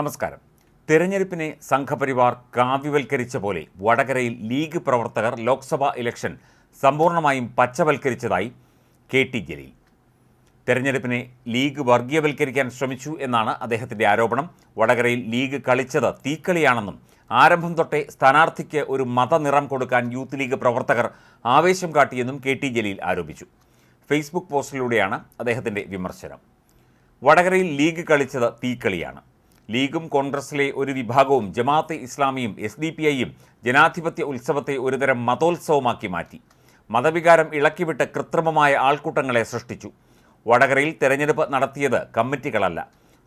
നമസ്കാരം. തെരഞ്ഞെടുപ്പിനെ സംഘപരിവാർ കാവ്യവൽക്കരിച്ച പോലെ വടകരയിൽ ലീഗ് പ്രവർത്തകർ ലോക്സഭാ ഇലക്ഷൻ സമ്പൂർണമായും പച്ചവൽക്കരിച്ചതായി കെ ടി ജലീൽ. തെരഞ്ഞെടുപ്പിനെ ലീഗ് വർഗീയവൽക്കരിക്കാൻ ശ്രമിച്ചു എന്നാണ് അദ്ദേഹത്തിന്റെ ആരോപണം. വടകരയിൽ ലീഗ് കളിച്ചത് തീക്കളിയാണെന്നും ആരംഭം തൊട്ടേ സ്ഥാനാർത്ഥിക്ക് ഒരു മതനിറം കൊടുക്കാൻ യൂത്ത് ലീഗ് പ്രവർത്തകർ ആവേശം കാട്ടിയെന്നും കെ ടി ജലീൽ ആരോപിച്ചു. ഫേസ്ബുക്ക് പോസ്റ്റിലൂടെയാണ് അദ്ദേഹത്തിന്റെ വിമർശനം. വടകരയിൽ ലീഗ് കളിച്ചത് തീക്കളിയാണ്. ലീഗും കോൺഗ്രസിലെ ഒരു വിഭാഗവും ജമാഅത്തെ ഇസ്ലാമിയും എസ് ഡി പി ഐയും ജനാധിപത്യ ഉത്സവത്തെ ഒരുതരം മതോത്സവമാക്കി മാറ്റി. മതവികാരം ഇളക്കിവിട്ട് കൃത്രിമമായ ആൾക്കൂട്ടങ്ങളെ സൃഷ്ടിച്ചു. വടകരയിൽ തെരഞ്ഞെടുപ്പ് നടത്തിയത് കമ്മിറ്റികളല്ല.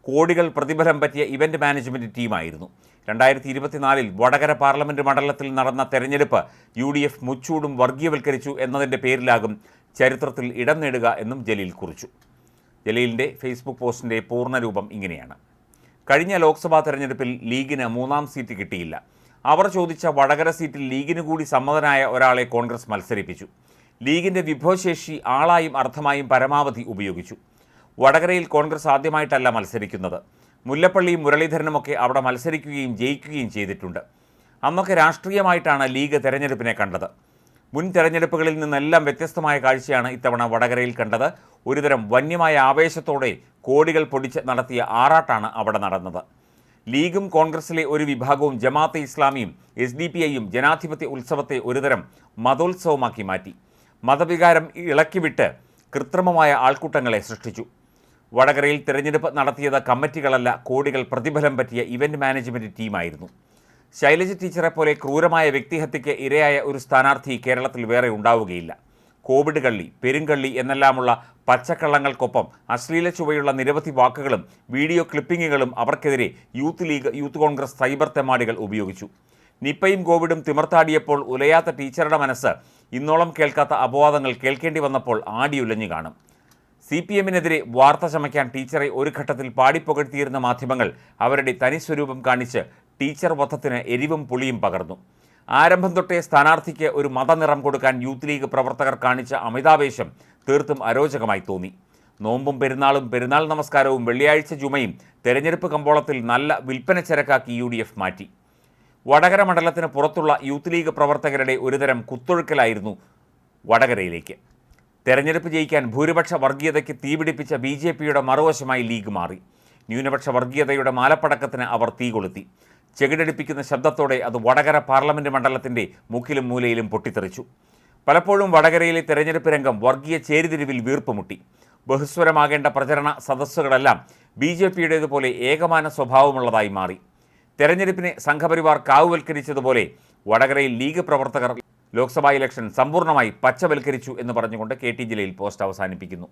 കോടികൾ പ്രതിഫലം പറ്റിയ ഇവന്റ് മാനേജ്മെന്റ് ടീമായിരുന്നു. രണ്ടായിരത്തി ഇരുപത്തിനാലിൽ വടകര പാർലമെന്റ് മണ്ഡലത്തിൽ നടന്ന തെരഞ്ഞെടുപ്പ് യു ഡി എഫ് മുച്ചൂടും വർഗീയവൽക്കരിച്ചു എന്നതിന്റെ പേരിലാകും ചരിത്രത്തിൽ ഇടം നേടുക എന്നും ജലീൽ കുറിച്ചു. ജലീലിന്റെ ഫേസ്ബുക്ക് പോസ്റ്റിന്റെ പൂർണരൂപം ഇങ്ങനെയാണ്. കഴിഞ്ഞ ലോക്സഭാ തെരഞ്ഞെടുപ്പിൽ ലീഗിന് മൂന്നാം സീറ്റ് കിട്ടിയില്ല. അവർ ചോദിച്ച വടകര സീറ്റിൽ ലീഗിന് കൂടി സമ്മതനായ ഒരാളെ കോൺഗ്രസ് മത്സരിപ്പിച്ചു. ലീഗിന്റെ വിഭവശേഷി ആളായും അർത്ഥമായും പരമാവധി ഉപയോഗിച്ചു. വടകരയിൽ കോൺഗ്രസ് ആദ്യമായിട്ടല്ല മത്സരിക്കുന്നത്. മുല്ലപ്പള്ളിയും മുരളീധരനുമൊക്കെ അവിടെ മത്സരിക്കുകയും ജയിക്കുകയും ചെയ്തിട്ടുണ്ട്. അന്നൊക്കെ രാഷ്ട്രീയമായിട്ടാണ് ലീഗ് തെരഞ്ഞെടുപ്പിനെ കണ്ടത്. മുൻ തെരഞ്ഞെടുപ്പുകളിൽ നിന്നെല്ലാം വ്യത്യസ്തമായ കാഴ്ചയാണ് ഇത്തവണ വടകരയിൽ കണ്ടത്. ഒരുതരം വന്യമായ ആവേശത്തോടെ കോടികൾ പൊടിച്ച് നടത്തിയ ആറാട്ടാണ് അവിടെ നടന്നത്. ലീഗും കോൺഗ്രസിലെ ഒരു വിഭാഗവും ജമാഅത്തെ ഇസ്ലാമിയും എസ് ഡി പി ഐയും ജനാധിപത്യ ഉത്സവത്തെ ഒരുതരം മതോത്സവമാക്കി മാറ്റി. മതവികാരം ഇളക്കിവിട്ട് കൃത്രിമമായ ആൾക്കൂട്ടങ്ങളെ സൃഷ്ടിച്ചു. വടകരയിൽ തിരഞ്ഞെടുപ്പ് നടത്തിയത് കമ്മിറ്റികളല്ല കോടികൾ പ്രതിഫലം പറ്റിയ ഇവന്റ് മാനേജ്മെന്റ് ടീമായിരുന്നു. ശൈലജ ടീച്ചറെ പോലെ ക്രൂരമായ വ്യക്തിഹത്യയ്ക്ക് ഇരയായ ഒരു സ്ഥാനാർത്ഥി കേരളത്തിൽ വേറെ ഉണ്ടാവുകയില്ല. കോവിഡ് കള്ളി പെരുങ്കള്ളി എന്നെല്ലാമുള്ള പച്ചക്കള്ളങ്ങൾക്കൊപ്പം അശ്ലീല ചുവയുള്ള നിരവധി വാക്കുകളും വീഡിയോ ക്ലിപ്പിങ്ങുകളും അവർക്കെതിരെ Youth League Youth Congress cyber തെമാടികൾ ഉപയോഗിച്ചു. നിപ്പയും കോവിഡും തിമർത്താടിയപ്പോൾ ഉലയാത്ത ടീച്ചറുടെ മനസ്സ് ഇന്നോളം കേൾക്കാത്ത അപവാദങ്ങൾ കേൾക്കേണ്ടി വന്നപ്പോൾ ആടിയുലഞ്ഞു കാണും. സി പി എമ്മിനെതിരെ വാർത്ത ചമയ്ക്കാൻ ടീച്ചറെ ഒരു ഘട്ടത്തിൽ പാടിപ്പുകഴ്ത്തിയിരുന്ന മാധ്യമങ്ങൾ അവരുടെ തനിസ്വരൂപം കാണിച്ച് ടീച്ചർ വധത്തിന് എരിവും പുളിയും പകർന്നു. ആരംഭം തൊട്ടേ സ്ഥാനാർത്ഥിക്ക് ഒരു മതനിറം കൊടുക്കാൻ യൂത്ത് ലീഗ് പ്രവർത്തകർ കാണിച്ച അമിതാവേശം തീർത്തും അരോചകമായി തോന്നി. നോമ്പും പെരുന്നാളും പെരുന്നാൾ നമസ്കാരവും വെള്ളിയാഴ്ച ജുമയും തെരഞ്ഞെടുപ്പ് കമ്പോളത്തിൽ നല്ല വിൽപ്പന ചരക്കാക്കി യു മാറ്റി. വടകര മണ്ഡലത്തിന് പുറത്തുള്ള യൂത്ത് ലീഗ് പ്രവർത്തകരുടെ ഒരുതരം കുത്തൊഴുക്കലായിരുന്നു വടകരയിലേക്ക്. തെരഞ്ഞെടുപ്പ് ജയിക്കാൻ ഭൂരിപക്ഷ വർഗീയതയ്ക്ക് തീപിടിപ്പിച്ച ബി ജെ പിയുടെ മറുവശമായി ലീഗ് മാറി. ന്യൂനപക്ഷ വർഗീയതയുടെ മാലപ്പടക്കത്തിന് അവർ തീ കൊളുത്തി ചെകിടടിപ്പിക്കുന്ന ശബ്ദത്തോടെ അത് വടകര പാർലമെന്റ് മണ്ഡലത്തിന്റെ മുക്കിലും മൂലയിലും പൊട്ടിത്തെറിച്ചു. പലപ്പോഴും വടകരയിലെ തെരഞ്ഞെടുപ്പ് രംഗം വർഗീയ ചേരിതിരിവിൽ വീർപ്പുമുട്ടി. ബഹുസ്വരമാകേണ്ട പ്രചരണ സദസ്സുകളെല്ലാം ബി ജെ പിയുടേതുപോലെ ഏകമാന സ്വഭാവമുള്ളതായി മാറി. തെരഞ്ഞെടുപ്പിനെ സംഘപരിവാർ കാവുവൽക്കരിച്ചതുപോലെ വടകരയിൽ ലീഗ് പ്രവർത്തകർ ലോക്സഭാ ഇലക്ഷൻ സമ്പൂർണമായി പച്ചവൽക്കരിച്ചു എന്ന് പറഞ്ഞുകൊണ്ട് കെ ടി ജില്ലയിൽ പോസ്റ്റ് അവസാനിപ്പിക്കുന്നു.